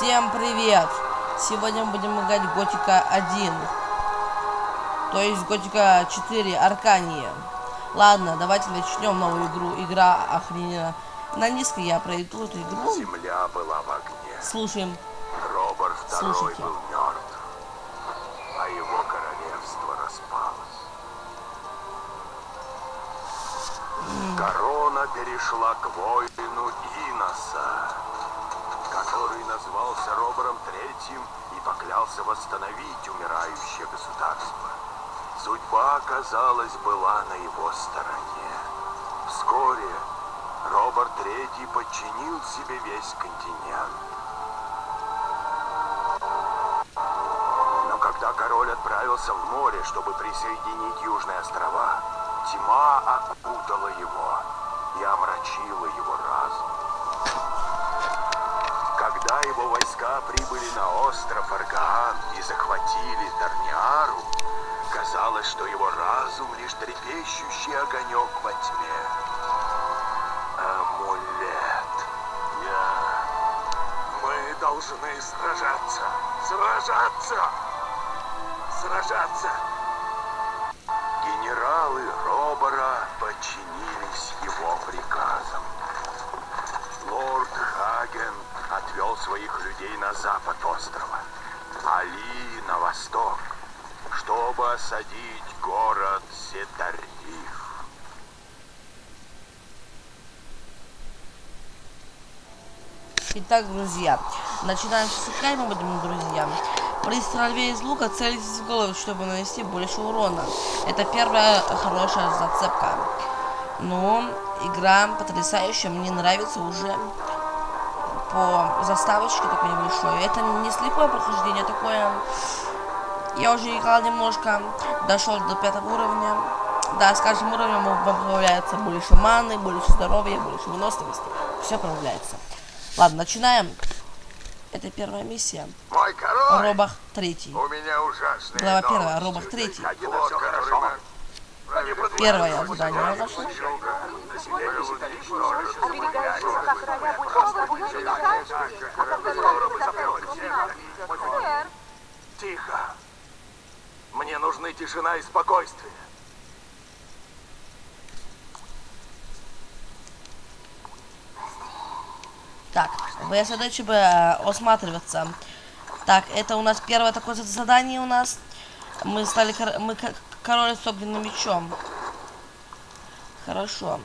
Всем привет! Сегодня мы будем играть Готика 1. То есть Готика 4 Аркания. Ладно, давайте начнем новую игру. Игра охрененно. На низкой я пройду эту игру. Земля была в огне. Слушаем. Робер II Слушайте. был мертв, а его королевство распалось. Корона перешла к воину Иноса, который назвался Робером Третьим и поклялся восстановить умирающее государство. Судьба, казалось, была на его стороне. Вскоре Роберт Третий подчинил себе весь континент. Но когда король отправился в море, чтобы присоединить Южные острова, тьма окутала его и омрачила его разум. Когда его войска прибыли на остров Аргаан и захватили Тарниару, казалось, что его разум лишь трепещущий огонек во тьме. Амулет. Я... Мы должны сражаться. Сражаться! Сражаться! Генералы Робора подчинились его своих людей на запад острова, Али на восток, чтобы осадить город Сетариф. Итак, друзья, начинаем с играть мы будем, друзья. При стрельбе из лука целитесь в голову, чтобы нанести больше урона. Это первая хорошая зацепка. Но игра потрясающая, мне нравится уже по заставочке такой небольшой. Это не слепое прохождение, такое... Я уже играл немножко, дошел до пятого уровня. Да, с каждым уровнем вам появляется больше маны, больше здоровья, больше выносливости. Все появляется. Ладно, начинаем. Это первая миссия. Мой король! Робах третий. У меня ужасные Глава первая, новости. Робах третий. Флот, который Тихо. Мне нужны тишина и спокойствие. Так, вы задача бы э, осматриваться. Так, это у нас первое такое задание у нас. Мы стали кор- мы ко- король с огненным мечом. Хорошо.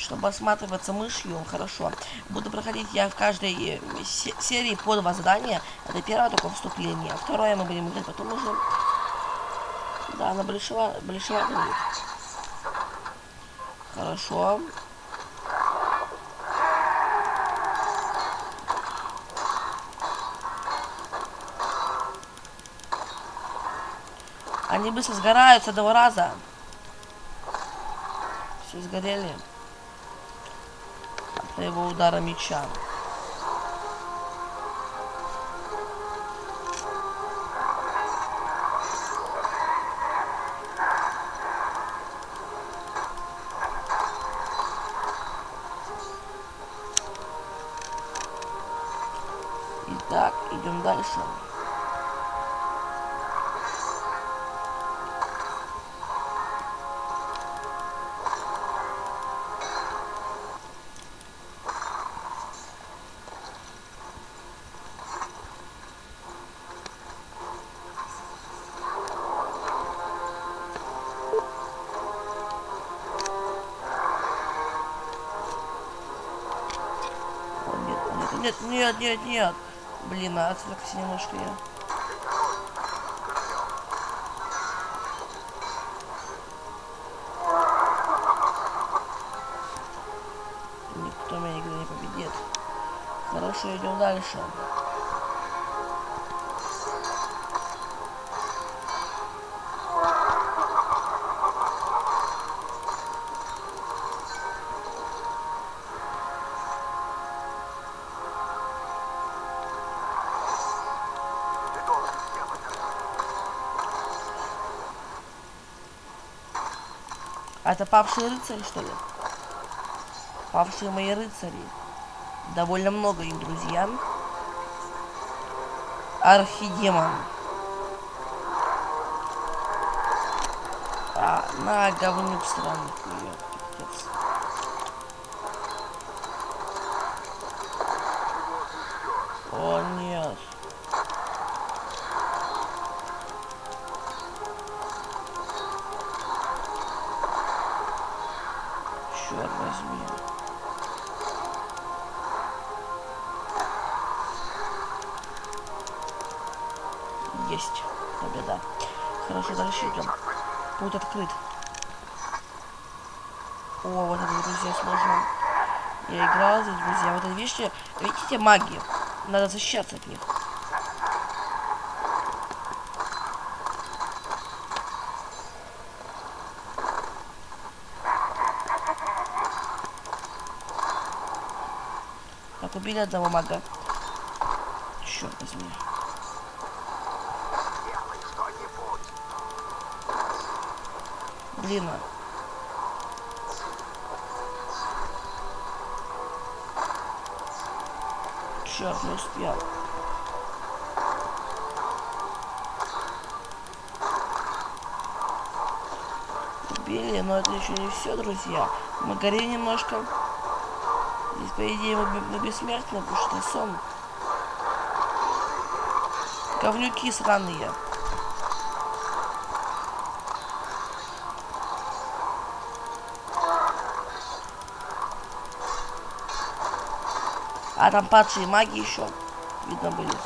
Чтобы осматриваться мышью, хорошо. Буду проходить я в каждой э, се- серии по два задания. Это первое такое вступление. Второе мы будем играть потом уже. Да, на большого, большого будет. Хорошо. Они быстро сгорают с одного раза. Все сгорели. От твоего удара меча. Итак, идем дальше. Нет, нет, нет, нет. Блин, а отвлекся немножко я. Никто меня никогда не победит. Хорошо, идем дальше. Это павшие рыцари, что ли? Павшие мои рыцари. Довольно много их, друзья. Архидемон. А, на говнюк странный. Ё, пиздец. О, нет. Черт возьми. Есть. Победа. Хорошо, дальше идем. Путь открыт. О, вот это, друзья, сложно. Я играл здесь, друзья. Вот эти вещи, видите, маги. Надо защищаться от них. Убили одного мага. Черт возьми. Блин. а. Черт, не успел. Убили, но это еще не все, друзья. Мы горим немножко. По идее, мы, б- мы бессмертны, потому что это сон. Говнюки сраные. А там падшие маги еще видно были.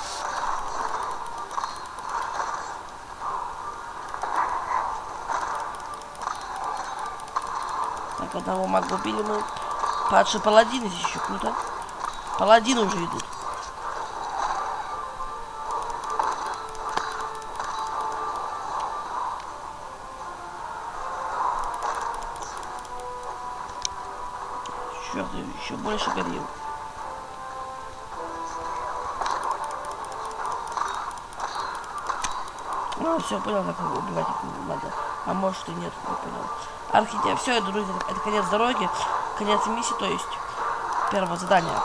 Так, одного мага убили мы. Падшие паладины здесь еще круто. Паладины уже идут. Черт, еще больше горел. Ну, все, понял, как убивать надо. А может и нет, не понял. Архитектор, все, друзья, это конец дороги, конец миссии, то есть первого задания.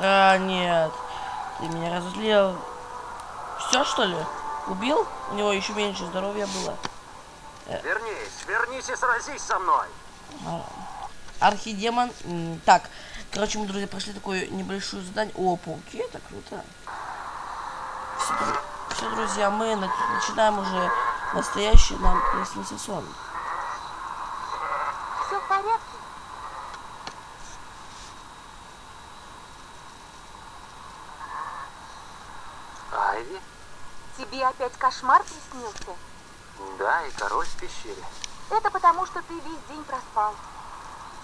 А, нет. Ты меня разозлил. Все, что ли? Убил? У него еще меньше здоровья было. Вернись, вернись и сразись со мной. Архидемон. М, Так, короче, мы, друзья, прошли такое небольшое задание. О, пауки, это круто. Все, друзья, мы на- начинаем уже настоящий нам приснился сон. Все в порядке? Айви? Тебе опять кошмар приснился? Да, и король в пещере. Это потому, что ты весь день проспал.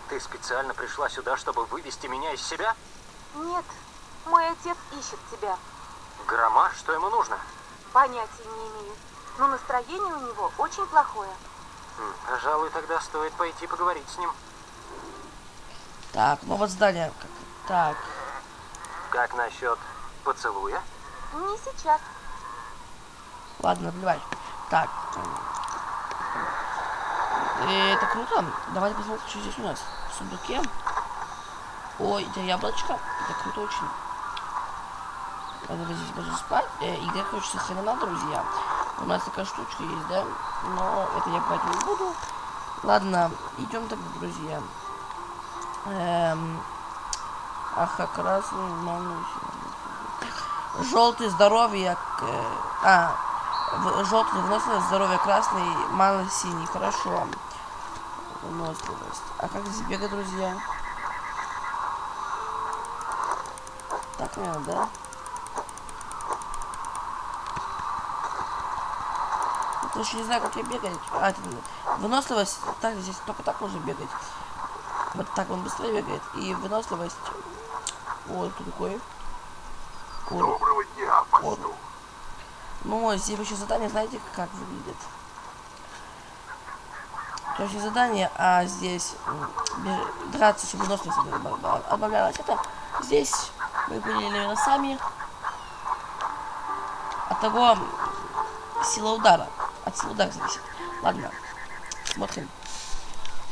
Ты специально пришла сюда, чтобы вывести меня из себя? Нет, мой отец ищет тебя. Грома, что ему нужно? Понятия не имею. Но настроение у него очень плохое. М, Пожалуй, тогда стоит пойти поговорить с ним. Так, ну вот здание. Так, Как насчет поцелуя? Не сейчас. ладно, плевать. Так. Э, Это круто. Давайте посмотрим, что здесь у нас. В сундуке. Ой, это яблочко. Это круто очень. Мы здесь можем спать. Э, игра, короче, сохранена, друзья. У нас такая штучка есть, да? Но это я брать не буду. Ладно, идем тогда, друзья. Эм... Аха, красный, манный. Желтый здоровье. э, а, желтый выносливость, здоровье красный, мана синий. Хорошо. Выносливость. А как здесь бегать, друзья? Так, наверное, да? Я точно не знаю, как я бегать. А, это выносливость. Так, здесь только так можно бегать. Вот так он быстрее бегает. И выносливость. Ой, кто такой? Ой. Доброго дня, Вот. Ну, здесь еще задание, знаете, как выглядит? То есть задание, а здесь драться, чтобы выносливость добавлялась. Это здесь мы были, наверное, сами. От того сила удара. От силы удара зависит. Ладно, смотрим.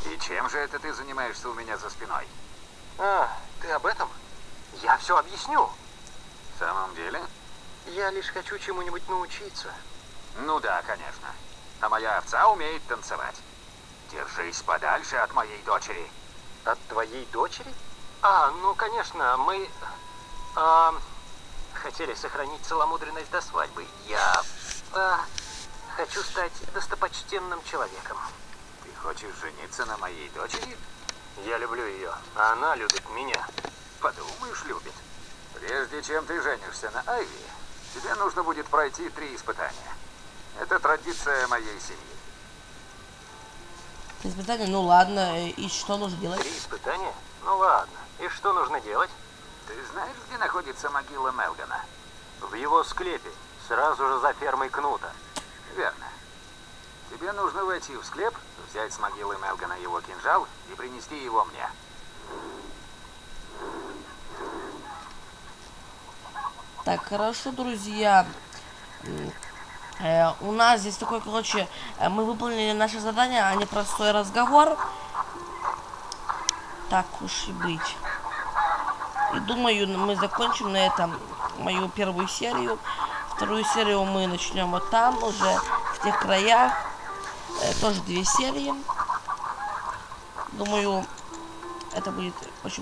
И чем же это ты занимаешься у меня за спиной? А, ты об этом? Я все объясню. В самом деле? Я лишь хочу чему-нибудь научиться. Ну да, конечно. А моя овца умеет танцевать. Держись подальше от моей дочери. От твоей дочери? А, ну, конечно, мы а, хотели сохранить целомудренность до свадьбы. Я а, хочу стать достопочтенным человеком. Ты хочешь жениться на моей дочери? Я люблю ее, а она любит меня. Подумаешь, любит. Прежде чем ты женишься на Айви, тебе нужно будет пройти три испытания. Это традиция моей семьи. Испытание, ну ладно, э, и что нужно делать? Три испытания? Ну ладно. И что нужно делать? Ты знаешь, где находится могила Мелгана? В его склепе, сразу же за фермой Кнута. Верно. Тебе нужно войти в склеп, взять с могилы Мелгана его кинжал и принести его мне. Так, хорошо, друзья. Э, у нас здесь такой, короче, э, мы выполнили наше задание, а не простой разговор. Так уж и быть. И думаю, мы закончим на этом мою первую серию. Вторую серию мы начнем вот там, уже в тех краях. Э, тоже две серии. Думаю, это будет очень